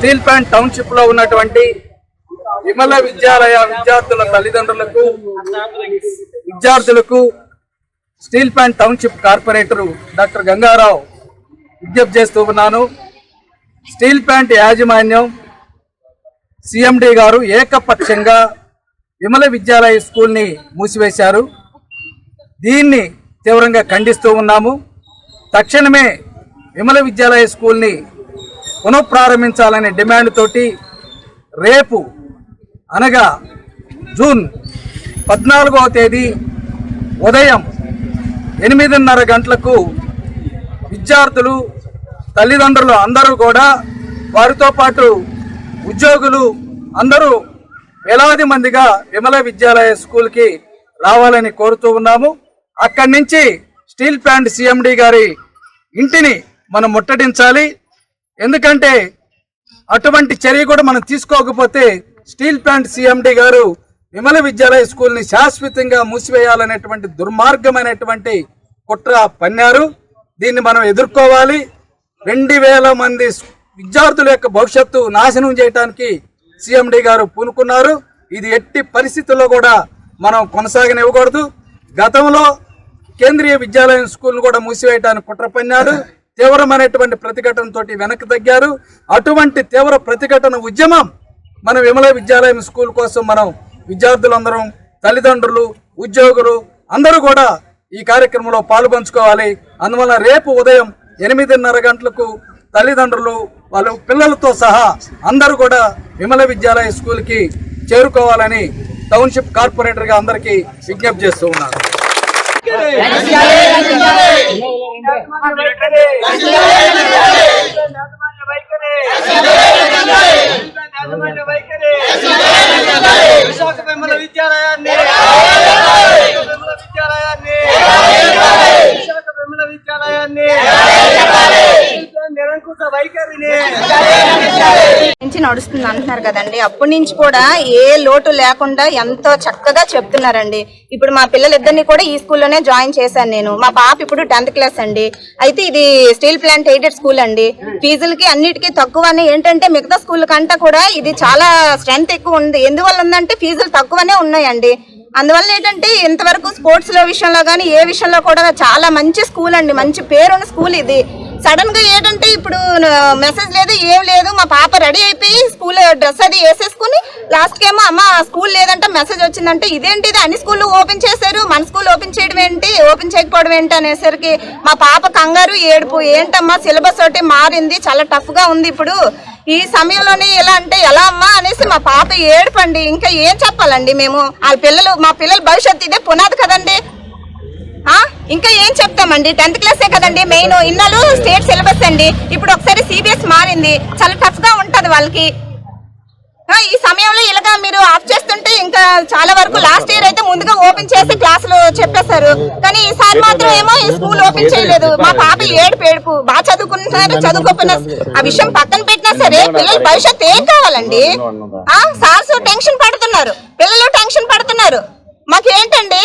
Steel plant టౌన్షిప్లో ఉన్నటువంటి విమల విద్యాలయ విద్యార్థుల తల్లిదండ్రులకు విద్యార్థులకు steel plant township corporator doctor Gangarao విజ్ఞప్తి చేస్తూ ఉన్నాను. స్టీల్ ప్లాంట్ యాజమాన్యం సిఎండి గారు ఏకపక్షంగా విమల విద్యాలయ స్కూల్ని మూసివేశారు. దీన్ని తీవ్రంగా ఖండిస్తూ ఉన్నాము. తక్షణమే విమల విద్యాలయ స్కూల్ని పునఃప్రారంభించాలనే డిమాండ్ తోటి రేపు అనగా జూన్ పద్నాలుగవ తేదీ ఉదయం ఎనిమిదిన్నర గంటలకు విద్యార్థులు తల్లిదండ్రులు అందరూ కూడా వారితో పాటు ఉద్యోగులు అందరూ వేలాది మందిగా విమల విద్యాలయ స్కూల్కి రావాలని కోరుతూ ఉన్నాము. అక్కడి నుంచి స్టీల్ ప్లాంట్ సిఎండి గారి ఇంటిని మనం ముట్టడించాలి. ఎందుకంటే అటువంటి చర్య కూడా మనం తీసుకోకపోతే స్టీల్ ప్లాంట్ సిఎండి గారు విమల విద్యాలయ స్కూల్ని శాశ్వతంగా మూసివేయాలనేటువంటి దుర్మార్గమైనటువంటి కుట్ర పన్నారు. దీన్ని మనం ఎదుర్కోవాలి. రెండు వేల మంది విద్యార్థుల యొక్క భవిష్యత్తు నాశనం చేయడానికి సిఎండి గారు పూనుకున్నారు. ఇది ఎట్టి పరిస్థితుల్లో కూడా మనం కొనసాగనివ్వకూడదు. గతంలో కేంద్రీయ విద్యాలయం స్కూల్ కూడా మూసివేయడానికి కుట్ర పన్నారు. తీవ్రమైనటువంటి ప్రతిఘటనతో వెనక్కి తగ్గారు. అటువంటి తీవ్ర ప్రతిఘటన ఉద్యమం మన విమల విద్యాలయం స్కూల్ కోసం మనం విద్యార్థులందరం తల్లిదండ్రులు ఉద్యోగులు అందరూ కూడా ఈ కార్యక్రమంలో పాల్పంచుకోవాలి. అందువల్ల రేపు ఉదయం ఎనిమిదిన్నర గంటలకు తల్లిదండ్రులు వాళ్ళ పిల్లలతో సహా అందరూ కూడా విమల విద్యాలయ స్కూల్కి చేరుకోవాలని టౌన్షిప్ కార్పొరేటర్గా అందరికీ విజ్ఞప్తి చేస్తూ ఉన్నారు విశాఖ విద్యాలయాన్ని విమల విద్యాలయాన్ని విశాఖ విమల విద్యాలయాన్ని నిరంకుశ వైఖరిని నుంచి నడుస్తుంది అంటున్నారు కదండి. అప్పటి నుంచి కూడా ఏ లోటు లేకుండా ఎంతో చక్కగా చెప్తున్నారండి. ఇప్పుడు మా పిల్లలిద్దరిని కూడా ఈ స్కూల్లోనే జాయిన్ చేశాను నేను. మా పాప ఇప్పుడు టెన్త్ క్లాస్ అండి. అయితే ఇది స్టీల్ ప్లాంట్ ఎయిడెడ్ స్కూల్ అండి. ఫీజులకి అన్నిటికీ తక్కువనే. ఏంటంటే మిగతా స్కూల్ కంటే కూడా ఇది చాలా స్ట్రెంత్ ఎక్కువ ఉంది. ఎందువల్ల ఉందంటే ఫీజులు తక్కువనే ఉన్నాయండి. అందువల్ల ఏంటంటే ఇంతవరకు స్పోర్ట్స్లో విషయంలో కానీ ఏ విషయంలో కూడా చాలా మంచి స్కూల్ అండి. మంచి పేరున్న స్కూల్ ఇది. సడన్గా ఏంటంటే ఇప్పుడు మెసేజ్ లేదు ఏం లేదు. మా పాప రెడీ అయిపోయి స్కూల్ డ్రెస్ అది వేసేసుకుని లాస్ట్ ఏమో అమ్మ స్కూల్ లేదంటే మెసేజ్ వచ్చిందంటే. ఇదేంటి ఇది అన్ని స్కూల్ ఓపెన్ చేశారు. మన స్కూల్ ఓపెన్ చేయడం ఏంటి? ఓపెన్ చేయకపోవడం ఏంటి అనేసరికి మా పాప కంగారు ఏడుపు. ఏంటమ్మా సిలబస్ ఒకటి మారింది. చాలా టఫ్గా ఉంది ఇప్పుడు. ఈ సమయంలోనే ఎలా అంటే ఎలా అమ్మా అనేసి మా పాప ఏడుపండి ఇంకా ఏం చెప్పాలండి మేము? వాళ్ళ పిల్లలు మా పిల్లల భవిష్యత్తు ఇదే పునాది కదండి. ఇంకా ఏం చెప్తామండి? టెన్త్ క్లాసే కదండి మెయిన్ ఇన్నాళ్ళు స్టేట్ సిలబస్ అండి. ఇప్పుడు ఒకసారి సిబిఎస్ మారింది. చాలా టఫ్గా ఉంటది వాళ్ళకి. ఈ సమయంలో ఇలాగా మీరు ఆఫ్ చేస్తుంటే ఇంకా చాలా వరకు లాస్ట్ ఇయర్ అయితే ముందుగా ఓపెన్ చేసి క్లాసులు చెప్పేశారు. కానీ ఈసారి మాత్రం ఏమో ఈ స్కూల్ ఓపెన్ చేయలేదు. మా పాప ఏడు పేడుపు బాగా చదువుకుంటున్నారు చదువుకోపోయినా ఆ విషయం పక్కన పెట్టినా సరే పిల్లల భవిష్యత్తు ఏం కావాలండి? సార్స్ టెన్షన్ పడుతున్నారు. పిల్లలు టెన్షన్ పడుతున్నారు. మాకేంటండి?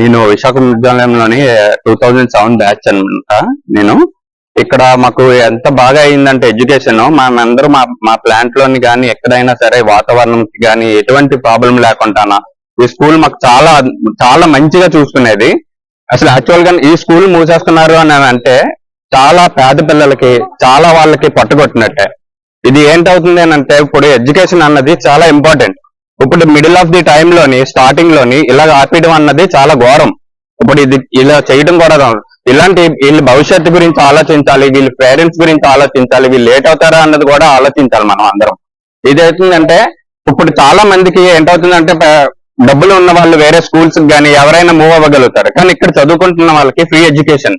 నేను విశాఖ విద్యాలయంలోని టూ థౌజండ్ సెవెన్ బ్యాచ్ అనమాట నేను ఇక్కడ మాకు ఎంత బాగా అయిందంటే ఎడ్యుకేషన్ మేమందరూ మా మా ప్లాంట్లోని కానీ ఎక్కడైనా సరే వాతావరణం కానీ ఎటువంటి ప్రాబ్లం లేకుండా ఈ స్కూల్ మాకు చాలా చాలా మంచిగా చూసుకునేది. అసలు యాక్చువల్గా ఈ స్కూల్ మూసేస్తున్నారు అని అంటే చాలా పేద పిల్లలకి చాలా వాళ్ళకి పట్టుకొట్టినట్టే. ఇది ఏంటవుతుంది అని అంటే ఇప్పుడు ఎడ్యుకేషన్ అన్నది చాలా ఇంపార్టెంట్ ఇప్పుడు మిడిల్ ఆఫ్ ది టైమ్లోని స్టార్టింగ్లోని ఇలా ఆపేయడం అన్నది చాలా ఘోరం. ఇప్పుడు ఇది ఇలా చేయడం కూడా ఇలాంటి వీళ్ళ భవిష్యత్తు గురించి ఆలోచించాలి వీళ్ళ పేరెంట్స్ గురించి ఆలోచించాలి వీళ్ళు లేట్ అవుతారా అన్నది కూడా ఆలోచించాలి మనం అందరం. ఇది ఇప్పుడు చాలా మందికి ఏంటవుతుందంటే డబ్బులు ఉన్న వాళ్ళు వేరే స్కూల్స్ కానీ ఎవరైనా మూవ్ అవ్వగలుగుతారు. కానీ ఇక్కడ చదువుకుంటున్న వాళ్ళకి ఫ్రీ ఎడ్యుకేషన్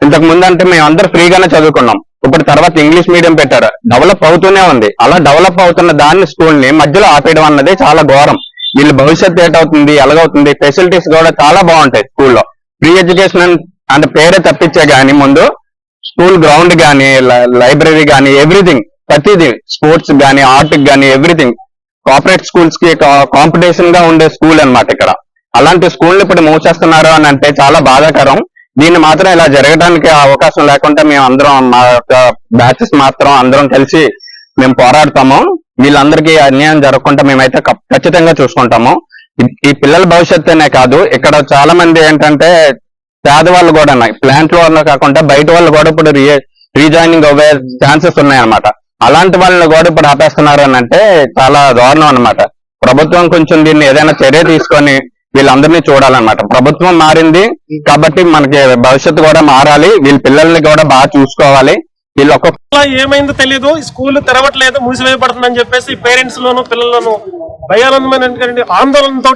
ఇంతకు ముందు అంటే మేము అందరూ ఫ్రీగానే చదువుకున్నాం. ఇప్పుడు తర్వాత ఇంగ్లీష్ మీడియం పెట్టారు. డెవలప్ అవుతూనే ఉంది. అలా డెవలప్ అవుతున్న దాన్ని స్కూల్ని మధ్యలో ఆపేయడం అన్నది చాలా ఘోరం. వీళ్ళ భవిష్యత్తు ఏటవుతుంది ఎలాగవుతుంది ఫెసిలిటీస్ కూడా చాలా బాగుంటాయి స్కూల్లో. ఫ్రీ ఎడ్యుకేషన్ అంటే పేరే తప్పించే గాని ముందు స్కూల్ గ్రౌండ్ కానీ లైబ్రరీ కానీ ఎవ్రీథింగ్ ప్రతిదీ స్పోర్ట్స్ కానీ ఆర్ట్ కానీ ఎవ్రీథింగ్. కార్పొరేట్ స్కూల్స్కి కాంపిటీషన్గా ఉండే స్కూల్ అన్నమాట ఇక్కడ. అలాంటి స్కూల్ ఇప్పుడు మూవ్ చేస్తున్నారు అని అంటే చాలా బాధాకరం. దీన్ని మాత్రం ఇలా జరగడానికి అవకాశం లేకుండా మేము అందరం మా యొక్క బ్యాచెస్ మాత్రం అందరం కలిసి మేము పోరాడతాము. వీళ్ళందరికీ అన్యాయం జరగకుండా మేమైతే ఖచ్చితంగా చూసుకుంటాము. ఈ- పిల్లల భవిష్యత్తునే కాదు ఇక్కడ చాలా మంది ఏంటంటే పేదవాళ్ళు కూడా ప్లాంట్ వాళ్ళు కాకుండా బయట వాళ్ళు కూడా ఇప్పుడు రీజాయినింగ్ అవ్వే ఛాన్సెస్ ఉన్నాయన్నమాట. అలాంటి వాళ్ళని కూడా ఇప్పుడు ఆపేస్తున్నారు అని అంటే చాలా దారుణం అన్నమాట. ప్రభుత్వం కొంచెం దీన్ని ఏదైనా చర్య తీసుకొని వీళ్ళందరినీ చూడాలన్నమాట. ప్రభుత్వం మారింది కాబట్టి మనకి భవిష్యత్తు కూడా మారాలి. వీళ్ళ పిల్లల్ని కూడా బాగా చూసుకోవాలి. వీళ్ళు ఒక్కొక్క ఏమైందో తెలియదు స్కూల్ తెరవట్లేదు మూసివేయబడుతుందని చెప్పేసి పేరెంట్స్ లోను పిల్లల్లోనూ భయానందమైన ఆందోళనతో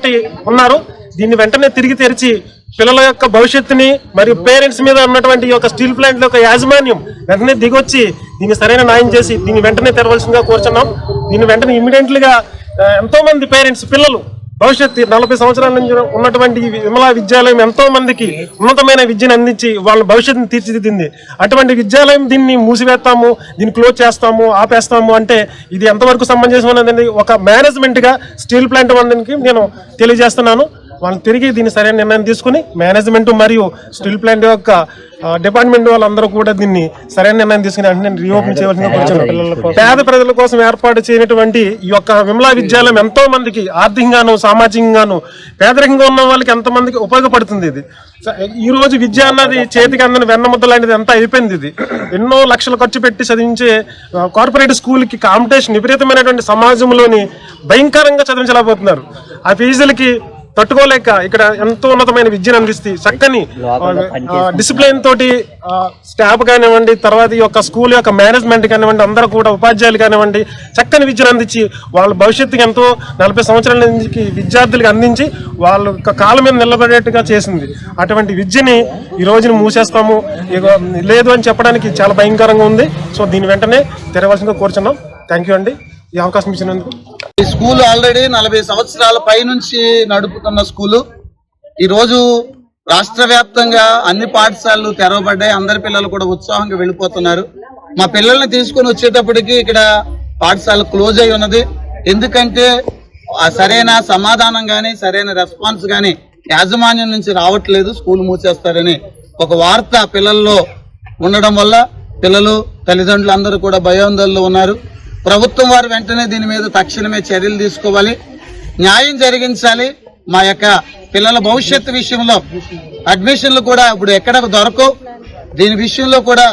ఉన్నారు. దీన్ని వెంటనే తిరిగి తెరిచి పిల్లల యొక్క భవిష్యత్తుని మరియు పేరెంట్స్ మీద ఉన్నటువంటి ఈ యొక్క స్టీల్ ప్లాంట్ యొక్క యాజమాన్యం వెంటనే దిగొచ్చి దీన్ని సరైన న్యాయం చేసి దీన్ని వెంటనే తెరవలసిందిగా కోరుచున్నాం. దీన్ని వెంటనే ఇమీడియట్లీ గా ఆ, ఎంతో మంది పేరెంట్స్ పిల్లలు భవిష్యత్తు నలభై సంవత్సరాల నుంచి ఉన్నటువంటి విమలా విద్యాలయం ఎంతో మందికి ఉన్నతమైన విద్యను అందించి వాళ్ళ భవిష్యత్తును తీర్చిదిద్దింది. అటువంటి విద్యాలయం దీన్ని మూసివేస్తాము దీన్ని క్లోజ్ చేస్తాము ఆపేస్తాము అంటే ఇది ఎంతవరకు సంబంధించిన ఒక మేనేజ్మెంట్గా స్టీల్ ప్లాంట్ వాళ్ళకి నేను తెలియజేస్తున్నాను. వాళ్ళు తిరిగి దీన్ని సరైన నిర్ణయం తీసుకుని మేనేజ్మెంట్ మరియు స్టీల్ ప్లాంట్ యొక్క డిపార్ట్మెంట్ వాళ్ళందరూ కూడా దీన్ని సరైన నిర్ణయం తీసుకుని అంటే రీఓపెన్ కోరుచున్నాను. పేద ప్రజల కోసం ఏర్పాటు చేయనటువంటి ఈ యొక్క విమలా విద్యాలయం ఎంతో మందికి ఆర్థికంగాను సామాజికంగాను పేదరికంగా ఉన్న వాళ్ళకి ఎంత మందికి ఉపయోగపడుతుంది ఇది. ఈ రోజు విద్య అన్నది చేతికి అందని వెన్నముద్ద లాంటిది ఎంత అయిపోయింది ఇది. ఎన్నో లక్షలు ఖర్చు పెట్టి చదివించే కార్పొరేట్ స్కూల్కి కాంపిటీషన్ విపరీతమైనటువంటి సమాజంలోని భయంకరంగా చదివించలేకపోతున్నారు. ఆ ఫీజులకి తట్టుకోలేక ఇక్కడ ఎంతో ఉన్నతమైన విద్యను అందిస్తే చక్కని డిసిప్లిన్ తోటి స్టాఫ్ కానివ్వండి తర్వాత ఈ యొక్క స్కూల్ యొక్క మేనేజ్మెంట్ కానివ్వండి అందరూ కూడా ఉపాధ్యాయులు కానివ్వండి చక్కని విద్యను అందించి వాళ్ళ భవిష్యత్తుకి ఎంతో నలభై సంవత్సరాల నుంచి విద్యార్థులకు అందించి వాళ్ళ యొక్క కాళ్ళ మీద నిలబడేట్టుగా చేసింది. అటువంటి విద్యని ఈ రోజున మూసేస్తాము. లేదు అని చెప్పడానికి చాలా భయంకరంగా ఉంది. సో దీని వెంటనే తెరవలసిందిగా కోరుచున్నాం. థ్యాంక్ యూ అండి. ఈ అవకాశం ఇచ్చినందుకు ఈ స్కూల్ ఆల్రెడీ నలభై సంవత్సరాల పై నుంచి నడుపుతున్న స్కూలు. ఈ రోజు రాష్ట్ర వ్యాప్తంగా అన్ని పాఠశాలలు తెరవబడ్డాయి. అందరి పిల్లలు కూడా ఉత్సాహంగా వెళ్ళిపోతున్నారు. మా పిల్లల్ని తీసుకొని వచ్చేటప్పటికి ఇక్కడ పాఠశాల క్లోజ్ అయి ఉన్నది. ఎందుకంటే సరైన సమాధానం కానీ సరైన రెస్పాన్స్ కానీ యాజమాన్యం నుంచి రావట్లేదు. స్కూల్ మూసేస్తారని ఒక వార్త పిల్లల్లో ఉండడం వల్ల పిల్లలు తల్లిదండ్రులు అందరూ కూడా భయాందోళనలో ఉన్నారు. ప్రభుత్వం వారు వెంటనే దీని మీద తక్షణమే చర్యలు తీసుకోవాలి. న్యాయం జరిగించాలి. మా యొక్క పిల్లల భవిష్యత్తు విషయంలో అడ్మిషన్లు కూడా ఇప్పుడు ఎక్కడ దొరకవు. దీని విషయంలో కూడా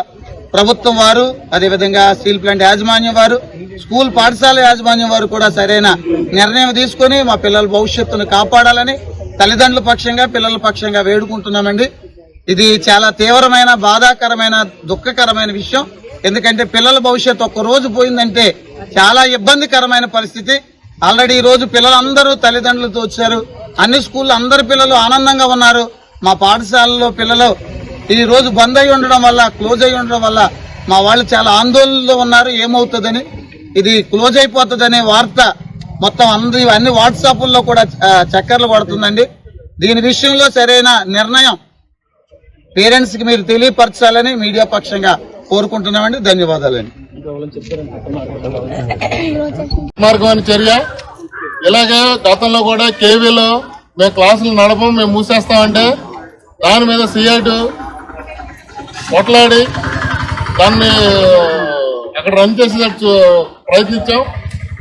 ప్రభుత్వం వారు అదేవిధంగా స్టీల్ ప్లాంట్ యాజమాన్యం వారు స్కూల్ పాఠశాల యాజమాన్యం వారు కూడా సరైన నిర్ణయం తీసుకొని మా పిల్లల భవిష్యత్తును కాపాడాలని తల్లిదండ్రుల పక్షంగా పిల్లల పక్షంగా వేడుకుంటున్నామండి. ఇది చాలా తీవ్రమైన బాధాకరమైన దుఃఖకరమైన విషయం. ఎందుకంటే పిల్లల భవిష్యత్తు ఒక్క రోజు పోయిందంటే చాలా ఇబ్బందికరమైన పరిస్థితి. ఆల్రెడీ ఈ రోజు పిల్లలందరూ తల్లిదండ్రులతో వచ్చారు. అన్ని స్కూళ్ళు అందరు పిల్లలు ఆనందంగా ఉన్నారు. మా పాఠశాలలో పిల్లలు ఈ రోజు బంద్ అయి ఉండడం వల్ల క్లోజ్ అయి ఉండడం వల్ల మా వాళ్ళు చాలా ఆందోళనలో ఉన్నారు. ఏమవుతుందని? ఇది క్లోజ్ అయిపోతుందనే వార్త మొత్తం అందరి అన్ని వాట్సాప్ల్లో కూడా చక్కర్లు కొడుతుందండి. దీని విషయంలో సరైన నిర్ణయం పేరెంట్స్కి మీరు తెలియపరచాలని మీడియా పక్షంగా కోరుకుంటున్నామండి. ధన్యవాదాలండి. మార్గం చర్య. ఇలాగే గతంలో కూడా కేవీలో మేము క్లాసులు నడపం మేము మూసేస్తామంటే దాని మీద సిఐటు కొట్లాడి దాన్ని అక్కడ రన్ చేసేటట్టు ప్రయత్నించాం.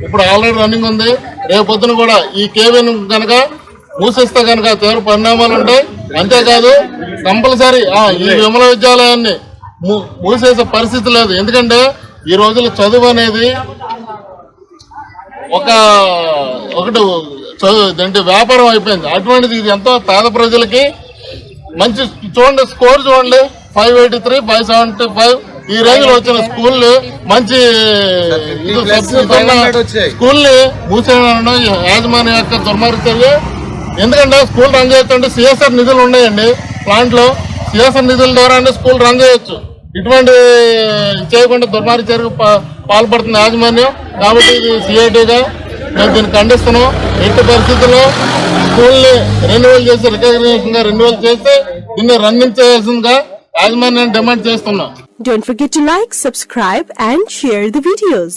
ఇప్పుడు ఆల్రెడీ రన్నింగ్ ఉంది. రేపు పొద్దున కూడా ఈ కేవీని కనుక మూసేస్తే కనుక తీవ్ర పరిణామాలు ఉంటాయి. అంతేకాదు కంపల్సరీ ఈ విమల విద్యాలయాన్ని మూసేసే పరిస్థితి లేదు. ఎందుకంటే ఈ రోజుల్లో చదువు అనేది ఒక ఒకటి చదువు అంటే వ్యాపారం అయిపోయింది. అటువంటిది ఇది ఎంతో పేద ప్రజలకి మంచి చూడండి స్కోర్ చూడండి. Five eighty three five seventy five ఈ రేంజ్లో వచ్చిన స్కూల్ మంచి స్కూల్ని మూసేయడం యాజమాన్యం యొక్క దుర్మార్గ చర్య ఎందుకంటే స్కూల్ రన్ చేయొచ్చు సిఎస్ఆర్ నిధులు ఉన్నాయండి. ప్లాంట్లో సిఎస్ఆర్ నిధుల ద్వారా స్కూల్ రన్ చేయొచ్చు. ఇటువంటి చేయకుండా దుర్మార్గ చర్యకు పా- పాల్పడుతున్న యాజమాన్యం కాబట్టి ఇది సిఐటీగా మేము దీన్ని ఖండిస్తున్నాం ఎట్టి పరిస్థితుల్లో స్కూల్ని రెన్యువల్ చేసి రికగ్నేషన్గా రెన్యువల్ చేసి దీన్ని రన్నింగ్ చేయాల్సిందిగా యాజమాన్యాన్ని డిమాండ్ చేస్తున్నాం Don't forget to like, subscribe and share the videos.